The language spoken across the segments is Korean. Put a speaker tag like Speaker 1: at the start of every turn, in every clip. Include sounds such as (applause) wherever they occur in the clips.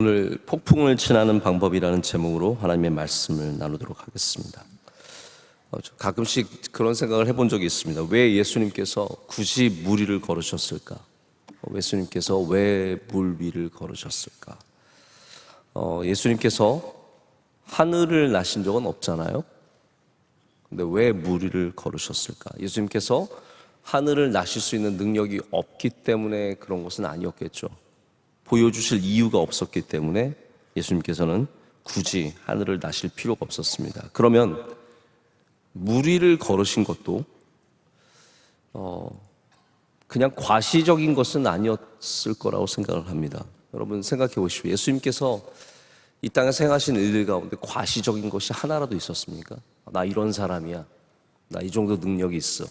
Speaker 1: 오늘 폭풍을 친하는 방법이라는 제목으로 하나님의 말씀을 나누도록 하겠습니다. 어, 저 가끔씩 그런 생각을 해본 적이 있습니다. 왜 예수님께서 굳이 물 위를 걸으셨을까? 어, 예수님께서 왜 물 위를 걸으셨을까? 어, 예수님께서 하늘을 나신 적은 없잖아요. 근데 왜물 위를 걸으셨을까? 예수님께서 하늘을 나실 수 있는 능력이 없기 때문에 그런 것은 아니었겠죠. 보여주실 이유가 없었기 때문에 예수님께서는 굳이 하늘을 나실 필요가 없었습니다. 그러면 물 위를 걸으신 것도 어 그냥 과시적인 것은 아니었을 거라고 생각을 합니다. 여러분 생각해 보십시오. 예수님께서 이 땅에 생하신 일들 가운데 과시적인 것이 하나라도 있었습니까? 나 이런 사람이야. 나 이 정도 능력이 있어.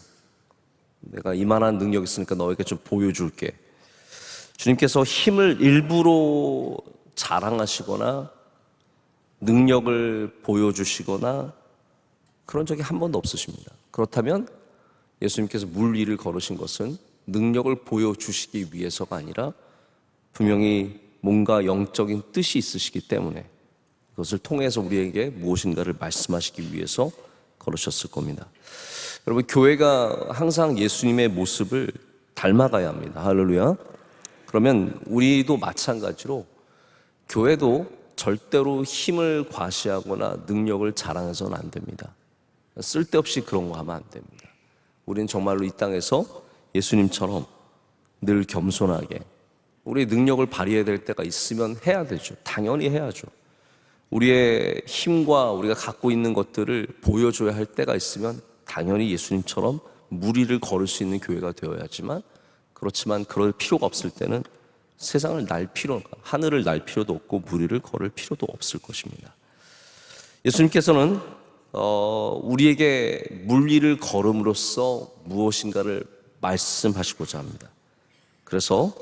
Speaker 1: 내가 이만한 능력 있으니까 너에게 좀 보여줄게. 주님께서 힘을 일부러 자랑하시거나 능력을 보여주시거나 그런 적이 한 번도 없으십니다. 그렇다면 예수님께서 물 위를 걸으신 것은 능력을 보여주시기 위해서가 아니라 분명히 뭔가 영적인 뜻이 있으시기 때문에 그것을 통해서 우리에게 무엇인가를 말씀하시기 위해서 걸으셨을 겁니다. 여러분, 교회가 항상 예수님의 모습을 닮아가야 합니다. 할렐루야. 그러면 우리도 마찬가지로 교회도 절대로 힘을 과시하거나 능력을 자랑해서는 안 됩니다. 쓸데없이 그런 거 하면 안 됩니다. 우리는 정말로 이 땅에서 예수님처럼 늘 겸손하게 우리의 능력을 발휘해야 될 때가 있으면 해야 되죠. 당연히 해야죠. 우리의 힘과 우리가 갖고 있는 것들을 보여줘야 할 때가 있으면 당연히 예수님처럼 무리를 걸을 수 있는 교회가 되어야지만 그렇지만 그럴 필요가 없을 때는 세상을 날 필요, 하늘을 날 필요도 없고 무리를 걸을 필요도 없을 것입니다. 예수님께서는 어, 우리에게 물리를 걸음으로써 무엇인가를 말씀하시고자 합니다. 그래서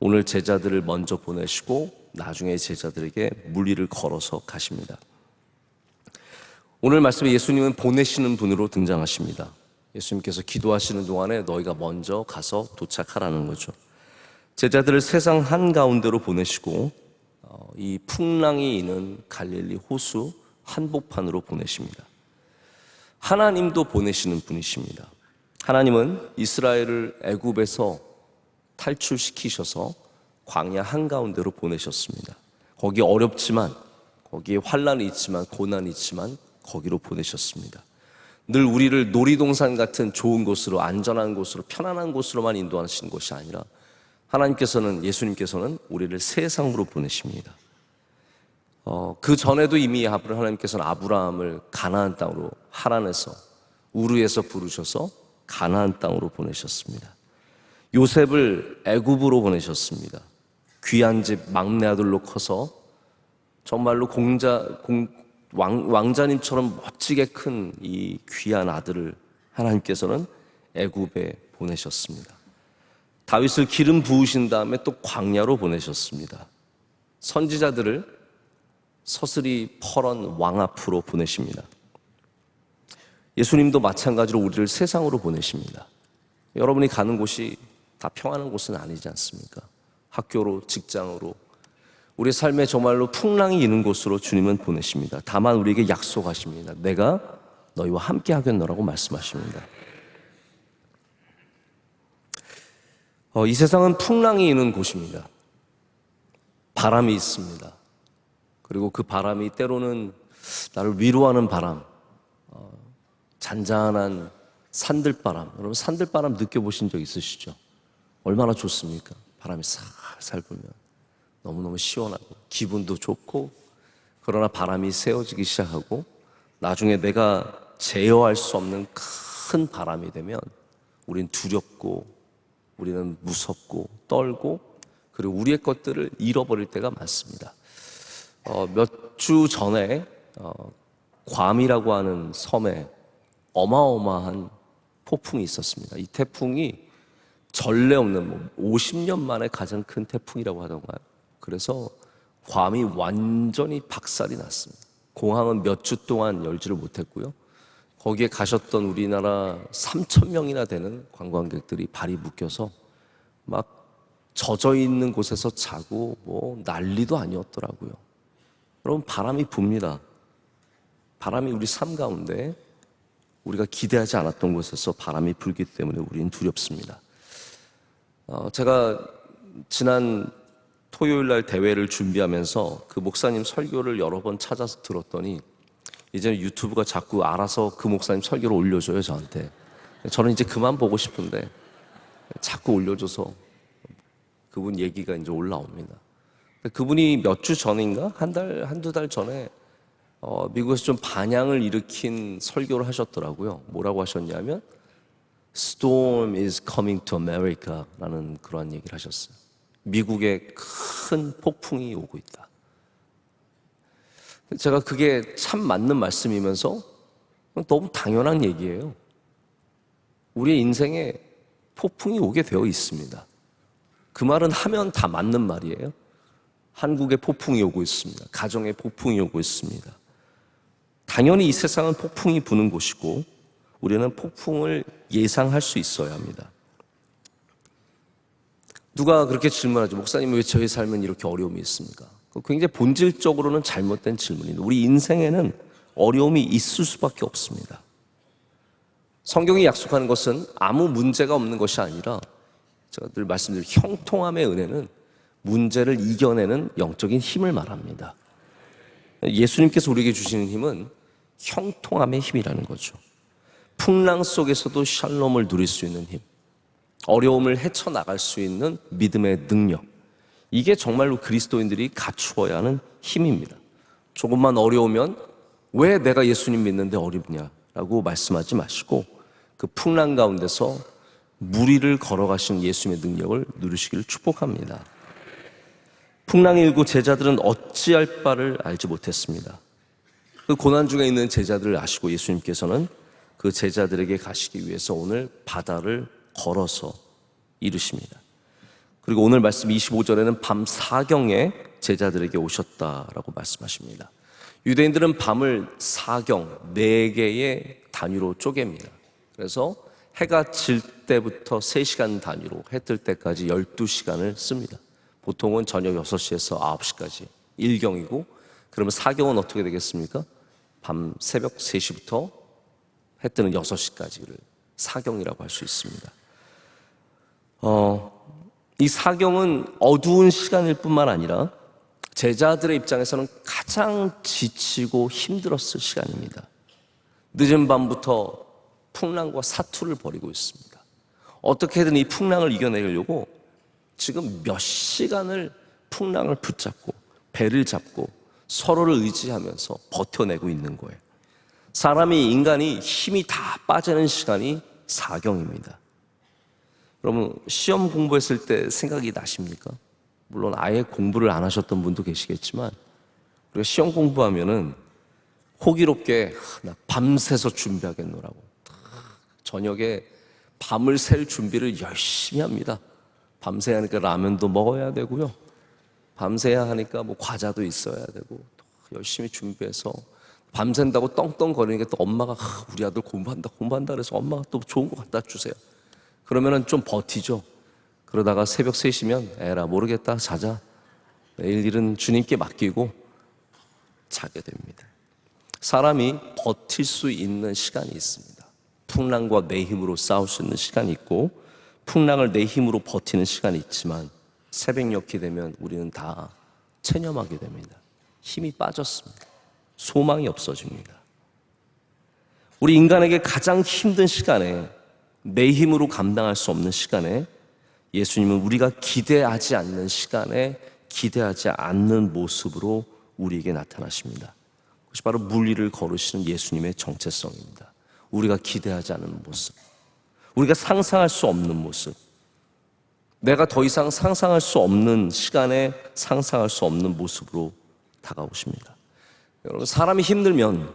Speaker 1: 오늘 제자들을 먼저 보내시고 나중에 제자들에게 물리를 걸어서 가십니다. 오늘 말씀에 예수님은 보내시는 분으로 등장하십니다. 예수님께서 기도하시는 동안에 너희가 먼저 가서 도착하라는 거죠. 제자들을 세상 한가운데로 보내시고 어, 이 풍랑이 있는 갈릴리 호수 한복판으로 보내십니다. 하나님도 보내시는 분이십니다. 하나님은 이스라엘을 애굽에서 탈출시키셔서 광야 한가운데로 보내셨습니다. 거기 어렵지만 거기에 환란이 있지만 고난이 있지만 거기로 보내셨습니다. 늘 우리를 놀이동산 같은 좋은 곳으로 안전한 곳으로 편안한 곳으로만 인도하시는 것이 아니라 하나님께서는 예수님께서는 우리를 세상으로 보내십니다. 어, 그 전에도 이미 하나님께서는 아브라함을 가나안 땅으로 하란에서 우르에서 부르셔서 가나안 땅으로 보내셨습니다. 요셉을 애굽으로 보내셨습니다. 귀한 집 막내 아들로 커서 정말로 공자 공, 왕, 왕자님처럼 멋지게 큰 이 귀한 아들을 하나님께서는 애굽에 보내셨습니다. 다윗을 기름 부으신 다음에 또 광야로 보내셨습니다. 선지자들을 서슬이 퍼런 왕 앞으로 보내십니다. 예수님도 마찬가지로 우리를 세상으로 보내십니다. 여러분이 가는 곳이 다 평안한 곳은 아니지 않습니까? 학교로, 직장으로, 우리 삶에 정말로 풍랑이 있는 곳으로 주님은 보내십니다. 다만 우리에게 약속하십니다. 내가 너희와 함께 하겠노라고 말씀하십니다. 어, 이 세상은 풍랑이 있는 곳입니다. 바람이 있습니다. 그리고 그 바람이 때로는 나를 위로하는 바람, 어, 잔잔한 산들바람. 여러분 산들바람 느껴보신 적 있으시죠? 얼마나 좋습니까? 바람이 살살 불면 너무너무 시원하고 기분도 좋고 그러나 바람이 세워지기 시작하고 나중에 내가 제어할 수 없는 큰 바람이 되면 우린 두렵고 우리는 무섭고 떨고 그리고 우리의 것들을 잃어버릴 때가 많습니다. 어, 몇 주 전에 어, 괌이라고 하는 섬에 어마어마한 폭풍이 있었습니다. 이 태풍이 전례 없는 뭐 50년 만에 가장 큰 태풍이라고 하던가요. 그래서 괌이 완전히 박살이 났습니다. 공항은 몇 주 동안 열지를 못했고요. 거기에 가셨던 우리나라 3천 명이나 되는 관광객들이 발이 묶여서 막 젖어 있는 곳에서 자고 뭐 난리도 아니었더라고요. 여러분 바람이 붑니다. 바람이 우리 삶 가운데 우리가 기대하지 않았던 곳에서 바람이 불기 때문에 우리는 두렵습니다. 어, 제가 지난 토요일 날 대회를 준비하면서 그 목사님 설교를 여러 번 찾아서 들었더니 이제는 유튜브가 자꾸 알아서 그 목사님 설교를 올려줘요 저한테. 저는 이제 그만 보고 싶은데 자꾸 올려줘서 그분 얘기가 이제 올라옵니다. 그분이 몇 주 전인가 한 달 한두 달 전에 어, 미국에서 좀 반향을 일으킨 설교를 하셨더라고요. 뭐라고 하셨냐면 Storm is coming to America라는 그러한 얘기를 하셨어요. 미국에 큰 폭풍이 오고 있다. 제가 그게 참 맞는 말씀이면서 너무 당연한 얘기예요. 우리의 인생에 폭풍이 오게 되어 있습니다. 그 말은 하면 다 맞는 말이에요. 한국에 폭풍이 오고 있습니다. 가정에 폭풍이 오고 있습니다. 당연히 이 세상은 폭풍이 부는 곳이고 우리는 폭풍을 예상할 수 있어야 합니다. 누가 그렇게 질문하죠. 목사님 왜 저희 삶은 이렇게 어려움이 있습니까? 굉장히 본질적으로는 잘못된 질문인데 우리 인생에는 어려움이 있을 수밖에 없습니다. 성경이 약속하는 것은 아무 문제가 없는 것이 아니라 제가 늘 말씀드린 형통함의 은혜는 문제를 이겨내는 영적인 힘을 말합니다. 예수님께서 우리에게 주시는 힘은 형통함의 힘이라는 거죠. 풍랑 속에서도 샬롬을 누릴 수 있는 힘, 어려움을 헤쳐나갈 수 있는 믿음의 능력. 이게 정말로 그리스도인들이 갖추어야 하는 힘입니다. 조금만 어려우면 왜 내가 예수님 믿는데 어렵냐라고 말씀하지 마시고 그 풍랑 가운데서 무리를 걸어가신 예수님의 능력을 누리시기를 축복합니다. 풍랑이 일고 제자들은 어찌할 바를 알지 못했습니다. 그 고난 중에 있는 제자들을 아시고 예수님께서는 그 제자들에게 가시기 위해서 오늘 바다를 걸어서 이르십니다. 그리고 오늘 말씀 25절에는 밤 사경에 제자들에게 오셨다라고 말씀하십니다. 유대인들은 밤을 사경, 네 개의 단위로 쪼갭니다. 그래서 해가 질 때부터 3시간 단위로 해 뜰 때까지 12시간을 씁니다. 보통은 저녁 6시에서 9시까지 일경이고 그러면 사경은 어떻게 되겠습니까? 밤 새벽 3시부터 해 뜨는 6시까지를 사경이라고 할 수 있습니다. 어, 이 사경은 어두운 시간일 뿐만 아니라 제자들의 입장에서는 가장 지치고 힘들었을 시간입니다. 늦은 밤부터 풍랑과 사투를 벌이고 있습니다. 어떻게든 이 풍랑을 이겨내려고 지금 몇 시간을 풍랑을 붙잡고 배를 잡고 서로를 의지하면서 버텨내고 있는 거예요. 사람이 인간이 힘이 다 빠지는 시간이 사경입니다. 여러분 시험 공부했을 때 생각이 나십니까? 물론 아예 공부를 안 하셨던 분도 계시겠지만 우리가 시험 공부하면은 호기롭게 나 밤새서 준비하겠노라고 저녁에 밤을 샐 준비를 열심히 합니다. 밤새야 하니까 라면도 먹어야 되고요. 밤새야 하니까 뭐 과자도 있어야 되고 열심히 준비해서 밤샌다고 떵떵거리니까 또 엄마가 우리 아들 공부한다 공부한다 그래서 엄마가 또 좋은 거 갖다 주세요. 그러면은 좀 버티죠. 그러다가 새벽 3시면 에라 모르겠다 자자. 내일 일은 주님께 맡기고 자게 됩니다. 사람이 버틸 수 있는 시간이 있습니다. 풍랑과 내 힘으로 싸울 수 있는 시간이 있고 풍랑을 내 힘으로 버티는 시간이 있지만 새벽녘이 되면 우리는 다 체념하게 됩니다. 힘이 빠졌습니다. 소망이 없어집니다. 우리 인간에게 가장 힘든 시간에 내 힘으로 감당할 수 없는 시간에 예수님은 우리가 기대하지 않는 시간에 기대하지 않는 모습으로 우리에게 나타나십니다. 그것이 바로 물리를 걸으시는 예수님의 정체성입니다. 우리가 기대하지 않는 모습. 우리가 상상할 수 없는 모습. 내가 더 이상 상상할 수 없는 시간에 상상할 수 없는 모습으로 다가오십니다. 여러분, 사람이 힘들면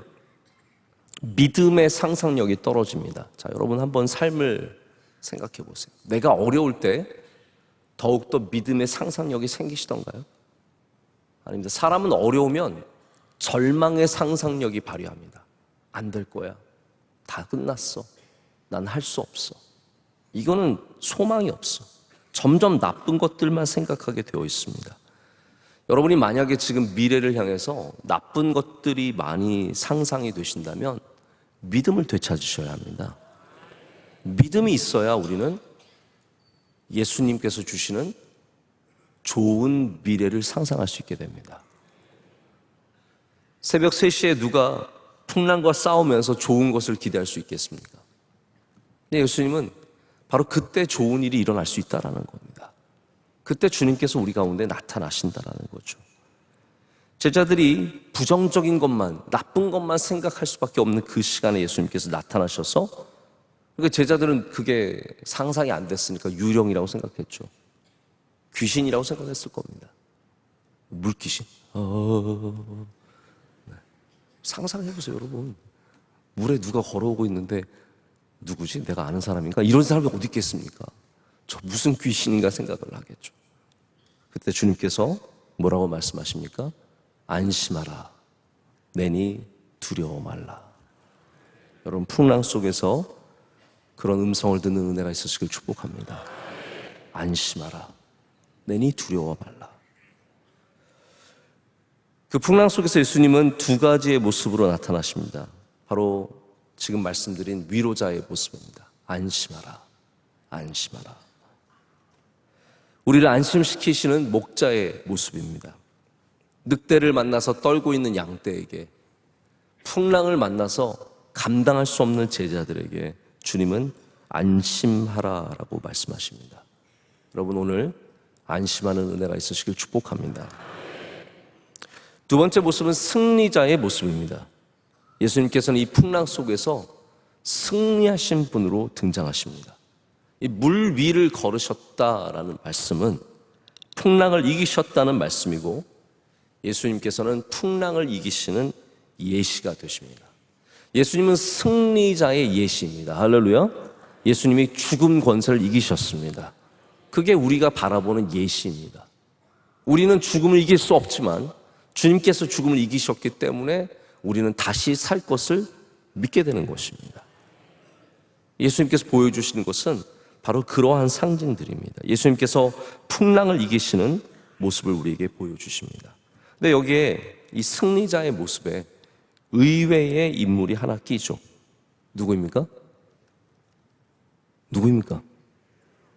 Speaker 1: 믿음의 상상력이 떨어집니다. 자, 여러분 한번 삶을 생각해 보세요. 내가 어려울 때 더욱더 믿음의 상상력이 생기시던가요? 아닙니다. 사람은 어려우면 절망의 상상력이 발휘합니다. 안 될 거야. 다 끝났어. 난 할 수 없어. 이거는 소망이 없어. 점점 나쁜 것들만 생각하게 되어 있습니다. 여러분이 만약에 지금 미래를 향해서 나쁜 것들이 많이 상상이 되신다면 믿음을 되찾으셔야 합니다. 믿음이 있어야 우리는 예수님께서 주시는 좋은 미래를 상상할 수 있게 됩니다. 새벽 3시에 누가 풍랑과 싸우면서 좋은 것을 기대할 수 있겠습니까? 근데 예수님은 바로 그때 좋은 일이 일어날 수 있다라는 겁니다. 그때 주님께서 우리 가운데 나타나신다라는 거죠. 제자들이 부정적인 것만, 나쁜 것만 생각할 수밖에 없는 그 시간에 예수님께서 나타나셔서 그러니까 제자들은 그게 상상이 안 됐으니까 유령이라고 생각했죠. 귀신이라고 생각했을 겁니다. 물귀신. 어... 네. 상상해보세요, 여러분. 물에 누가 걸어오고 있는데 누구지? 내가 아는 사람인가? 이런 사람이 어디 있겠습니까? 저 무슨 귀신인가 생각을 하겠죠. 그때 주님께서 뭐라고 말씀하십니까? 안심하라. 내니 두려워 말라. 여러분, 풍랑 속에서 그런 음성을 듣는 은혜가 있으시길 축복합니다. 안심하라. 내니 두려워 말라. 그 풍랑 속에서 예수님은 두 가지의 모습으로 나타나십니다. 바로 지금 말씀드린 위로자의 모습입니다. 안심하라. 안심하라. 우리를 안심시키시는 목자의 모습입니다. 늑대를 만나서 떨고 있는 양떼에게 풍랑을 만나서 감당할 수 없는 제자들에게 주님은 안심하라라고 말씀하십니다. 여러분 오늘 안심하는 은혜가 있으시길 축복합니다. 두 번째 모습은 승리자의 모습입니다. 예수님께서는 이 풍랑 속에서 승리하신 분으로 등장하십니다. 이 물 위를 걸으셨다라는 말씀은 풍랑을 이기셨다는 말씀이고 예수님께서는 풍랑을 이기시는 예시가 되십니다. 예수님은 승리자의 예시입니다. 할렐루야. 예수님이 죽음 권세를 이기셨습니다. 그게 우리가 바라보는 예시입니다. 우리는 죽음을 이길 수 없지만 주님께서 죽음을 이기셨기 때문에 우리는 다시 살 것을 믿게 되는 것입니다. 예수님께서 보여주시는 것은 바로 그러한 상징들입니다. 예수님께서 풍랑을 이기시는 모습을 우리에게 보여주십니다. 근데 여기에 이 승리자의 모습에 의외의 인물이 하나 끼죠. 누구입니까? 누구입니까?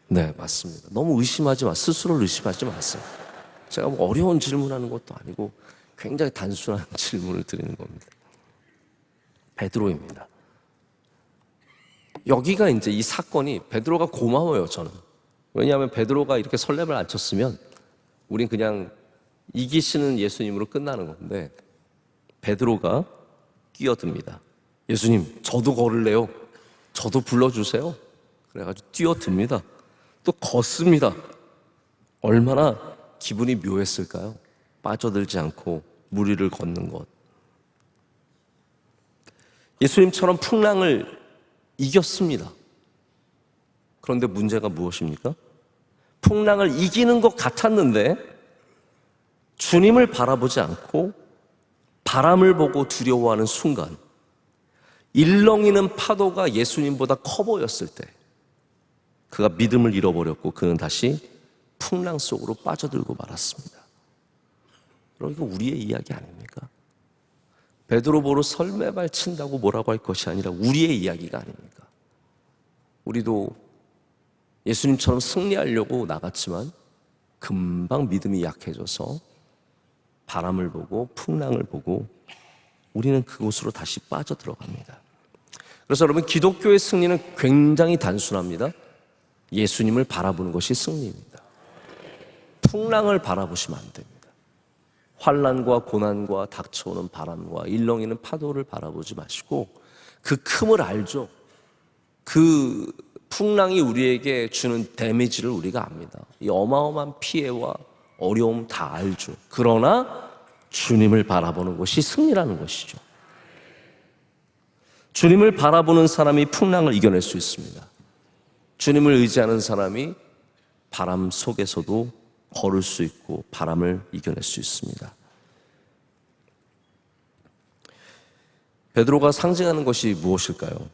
Speaker 1: 네, 맞습니다. 너무 의심하지 마. 스스로를 의심하지 마세요. 제가 뭐 어려운 질문하는 것도 아니고 굉장히 단순한 (laughs) 질문을 드리는 겁니다. 베드로입니다. 여기가 이제 이 사건이 베드로가 고마워요, 저는. 왜냐하면 베드로가 이렇게 설렘을 안 쳤으면 우린 그냥 이기시는 예수님으로 끝나는 건데 베드로가 뛰어듭니다. 예수님, 저도 걸을래요. 저도 불러주세요. 그래가지고 뛰어듭니다. 또 걷습니다. 얼마나 기분이 묘했을까요? 빠져들지 않고 무리를 걷는 것. 예수님처럼 풍랑을 이겼습니다. 그런데 문제가 무엇입니까? 풍랑을 이기는 것 같았는데 주님을 바라보지 않고 바람을 보고 두려워하는 순간 일렁이는 파도가 예수님보다 커 보였을 때 그가 믿음을 잃어버렸고 그는 다시 풍랑 속으로 빠져들고 말았습니다. 여러분 이거 우리의 이야기 아닙니까? 베드로 보러 설매발 친다고 뭐라고 할 것이 아니라 우리의 이야기가 아닙니까? 우리도 예수님처럼 승리하려고 나갔지만 금방 믿음이 약해져서 바람을 보고 풍랑을 보고 우리는 그곳으로 다시 빠져 들어갑니다. 그래서 여러분 기독교의 승리는 굉장히 단순합니다. 예수님을 바라보는 것이 승리입니다. 풍랑을 바라보시면 안 됩니다. 환란과 고난과 닥쳐오는 바람과 일렁이는 파도를 바라보지 마시고 그 큼을 알죠. 그 풍랑이 우리에게 주는 데미지를 우리가 압니다. 이 어마어마한 피해와 어려움 다 알죠. 그러나 주님을 바라보는 것이 승리라는 것이죠. 주님을 바라보는 사람이 풍랑을 이겨낼 수 있습니다. 주님을 의지하는 사람이 바람 속에서도 걸을 수 있고 바람을 이겨낼 수 있습니다. 베드로가 상징하는 것이 무엇일까요?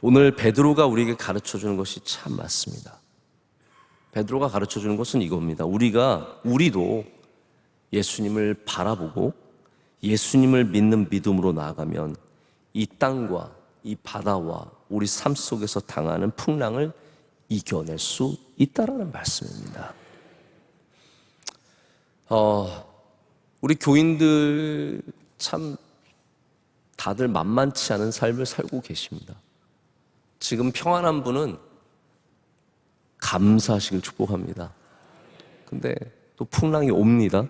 Speaker 1: 오늘 베드로가 우리에게 가르쳐 주는 것이 참 맞습니다. 베드로가 가르쳐 주는 것은 이겁니다. 우리가 우리도 예수님을 바라보고 예수님을 믿는 믿음으로 나아가면 이 땅과 이 바다와 우리 삶 속에서 당하는 풍랑을 이겨낼 수 있다라는 말씀입니다. 어, 우리 교인들 참 다들 만만치 않은 삶을 살고 계십니다. 지금 평안한 분은 감사하시길 축복합니다. 근데 또 풍랑이 옵니다.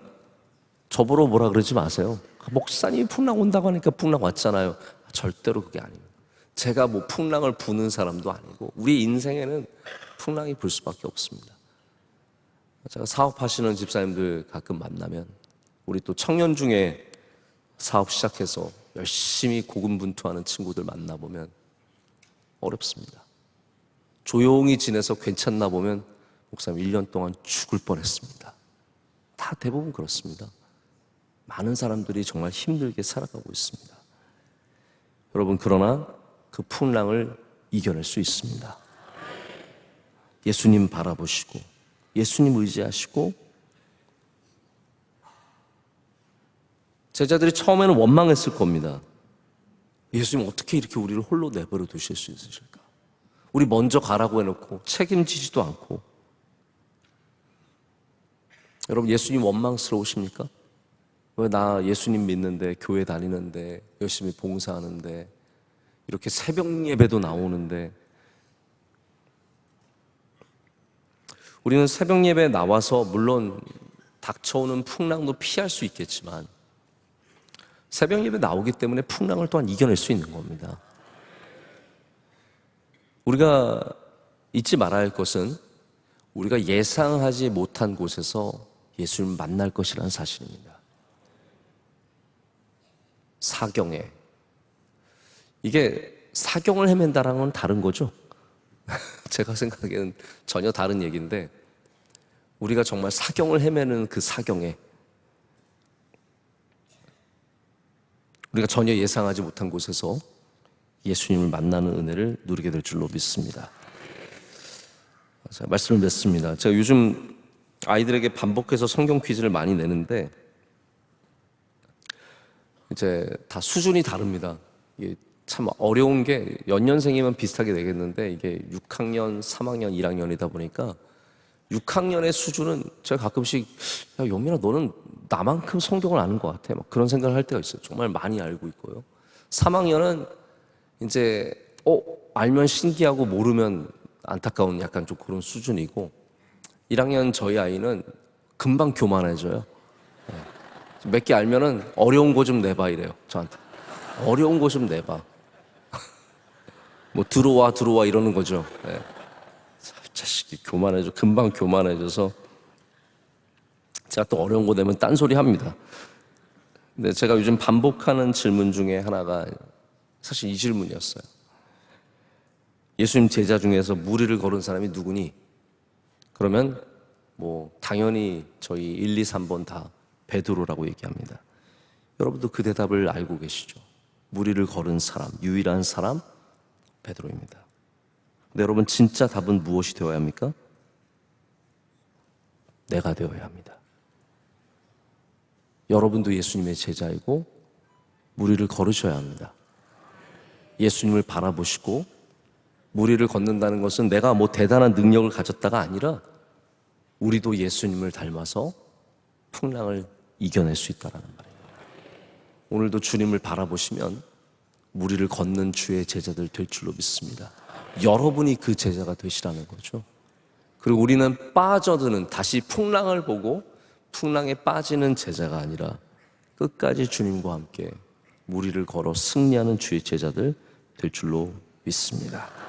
Speaker 1: 저보러 뭐라 그러지 마세요. 목사님 풍랑 온다고 하니까 풍랑 왔잖아요. 절대로 그게 아닙니다. 제가 뭐 풍랑을 부는 사람도 아니고 우리 인생에는 풍랑이 불 수밖에 없습니다. 제가 사업하시는 집사님들 가끔 만나면 우리 또 청년 중에 사업 시작해서 열심히 고군분투하는 친구들 만나보면 어렵습니다. 조용히 지내서 괜찮나 보면 목사님 1년 동안 죽을 뻔했습니다. 다 대부분 그렇습니다. 많은 사람들이 정말 힘들게 살아가고 있습니다. 여러분 그러나 그 풍랑을 이겨낼 수 있습니다. 예수님 바라보시고 예수님 의지하시고 제자들이 처음에는 원망했을 겁니다. 예수님 어떻게 이렇게 우리를 홀로 내버려 두실 수 있으실까? 우리 먼저 가라고 해놓고 책임지지도 않고 여러분 예수님 원망스러우십니까? 왜 나 예수님 믿는데 교회 다니는데 열심히 봉사하는데 이렇게 새벽 예배도 나오는데 우리는 새벽 예배 나와서 물론 닥쳐오는 풍랑도 피할 수 있겠지만 새벽 예배 나오기 때문에 풍랑을 또한 이겨낼 수 있는 겁니다. 우리가 잊지 말아야 할 것은 우리가 예상하지 못한 곳에서 예수님을 만날 것이라는 사실입니다. 사경에 이게 사경을 헤맨다라는 건 다른 거죠. (laughs) 제가 생각하기에는 전혀 다른 얘기인데 우리가 정말 사경을 헤매는 그 사경에 우리가 전혀 예상하지 못한 곳에서 예수님을 만나는 은혜를 누리게 될 줄로 믿습니다. 자, 말씀을 맺습니다. 제가 요즘 아이들에게 반복해서 성경 퀴즈를 많이 내는데 이제 다 수준이 다릅니다. 이게 참 어려운 게 연년생이면 비슷하게 되겠는데 이게 6학년, 3학년, 1학년이다 보니까 6학년의 수준은 제가 가끔씩 야 영민아 너는 나만큼 성경을 아는 것 같아 막 그런 생각을 할 때가 있어요. 정말 많이 알고 있고요. 3학년은 이제 어 알면 신기하고 모르면 안타까운 약간 좀 그런 수준이고 1학년 저희 아이는 금방 교만해져요. 몇개 알면은 어려운 거 좀 내봐 이래요 저한테. 어려운 거 좀 내봐. (laughs) 뭐 들어와 들어와 이러는 거죠. 예. 자식이 교만해져 금방 교만해져서. 제가 또 어려운 거 내면 딴소리 합니다. 근데 제가 요즘 반복하는 질문 중에 하나가 사실 이 질문이었어요 예수님 제자 중에서 무리를 걸은 사람이 누구니? 그러면 뭐 당연히 저희 1, 2, 3번 다 베드로라고 얘기합니다. 여러분도 그 대답을 알고 계시죠? 무리를 걸은 사람, 유일한 사람 베드로입니다. 근데 여러분 진짜 답은 무엇이 되어야 합니까? 내가 되어야 합니다. 여러분도 예수님의 제자이고 무리를 걸으셔야 합니다. 예수님을 바라보시고 무리를 걷는다는 것은 내가 뭐 대단한 능력을 가졌다가 아니라 우리도 예수님을 닮아서 풍랑을 이겨낼 수 있다라는 말이에요. 오늘도 주님을 바라보시면 무리를 걷는 주의 제자들 될 줄로 믿습니다. 여러분이 그 제자가 되시라는 거죠. 그리고 우리는 빠져드는 다시 풍랑을 보고 풍랑에 빠지는 제자가 아니라 끝까지 주님과 함께 무리를 걸어 승리하는 주의 제자들 될 줄로 믿습니다.